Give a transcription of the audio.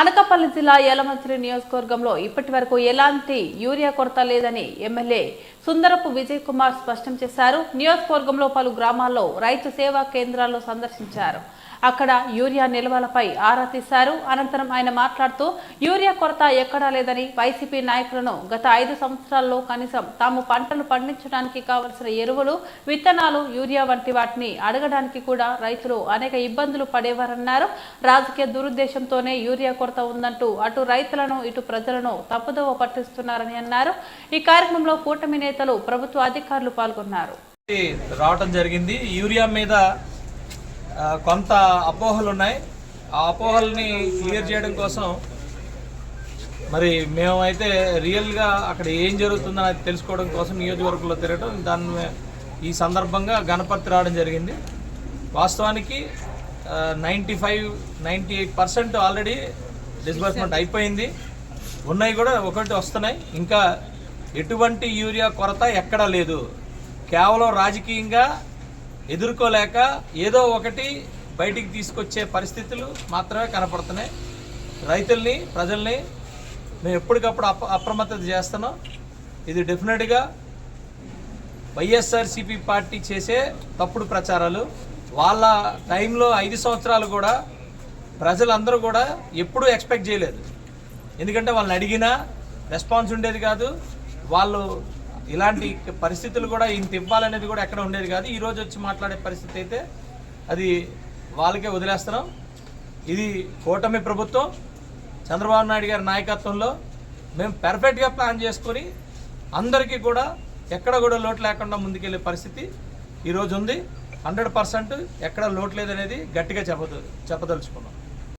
అనకాపల్లి జిల్లా యలమంచిలి నియోజకవర్గంలో ఇప్పటి వరకు ఎలాంటి యూరియా కొరత లేదని ఎమ్మెల్యే సుందరపు విజయ్ కుమార్ స్పష్టం చేశారు. నియోజకవర్గంలో పలు గ్రామాల్లో రైతు సేవా కేంద్రాల్లో సందర్శించారు. అక్కడ యూరియా నిల్వలపై ఆరా తీశారు. అనంతరం ఆయన మాట్లాడుతూ యూరియా కొరత ఎక్కడా లేదని వైసీపీ నాయకులను గత ఐదు సంవత్సరాల్లో కనీసం తాము పంటలు పండించడానికి కావలసిన ఎరువులు విత్తనాలు యూరియా వంటి వాటిని అడగడానికి కూడా రైతులు అనేక ఇబ్బందులు పడేవారన్నారు. రాజకీయ దురుద్దేశంతోనే యూరియా కొరత ఉందంటూ అటు రైతులను ఇటు ప్రజలను తప్పుదోవ పట్టిస్తున్నారని అన్నారు. ఈ కార్యక్రమంలో కూటమి నేతలు ప్రభుత్వ అధికారులు పాల్గొన్నారు. రావటం జరిగింది. యూరియా మీద కొంత అపోహలు ఉన్నాయి ఆ అపోహల్ని క్లియర్ చేయడం కోసం మరి మేమైతే రియల్గా అక్కడ ఏం జరుగుతుందో అది తెలుసుకోవడం కోసం నియోజకవర్గంలో తిరగడం దాన్ని ఈ సందర్భంగా గణపతి రావడం జరిగింది. వాస్తవానికి ninety five ninety eight percent already disbursement అయిపోయింది. ఉన్నాయి కూడా ఒకటి వస్తున్నాయి. ఇంకా ఎటువంటి యూరియా కొరత ఎక్కడా లేదు. కేవలం రాజకీయంగా ఎదుర్కోలేక ఏదో ఒకటి బయటికి తీసుకొచ్చే పరిస్థితులు మాత్రమే కనపడుతున్నాయి. రైతుల్ని ప్రజల్ని మేము ఎప్పటికప్పుడు అప్ర అప్రమత్తత చేస్తున్నాం. ఇది డెఫినెట్గా వైఎస్ఆర్సీపీ పార్టీ చేసే తప్పుడు ప్రచారాలు. వాళ్ళ టైంలో ఐదు సంవత్సరాలు కూడా ప్రజలందరూ కూడా ఎప్పుడూ ఎక్స్పెక్ట్ చేయలేదు. ఎందుకంటే వాళ్ళని అడిగినా రెస్పాన్స్ ఉండేది కాదు. వాళ్ళు ఇలాంటి పరిస్థితులు కూడా ఇంత ఇవ్వాలనేది కూడా ఎక్కడ ఉండేది కాదు. ఈరోజు వచ్చి మాట్లాడే పరిస్థితి అయితే అది వాళ్ళకే వదిలేస్తున్నాం. ఇది కూటమి ప్రభుత్వం చంద్రబాబు నాయుడు గారి నాయకత్వంలో మేము పెర్ఫెక్ట్గా ప్లాన్ చేసుకొని అందరికీ కూడా ఎక్కడ కూడా లోటు లేకుండా ముందుకెళ్ళే పరిస్థితి ఈరోజు ఉంది. హండ్రెడ్ పర్సెంట్ ఎక్కడ లోటు లేదనేది గట్టిగా చెప్పదు చెప్పదలుచుకున్నాం.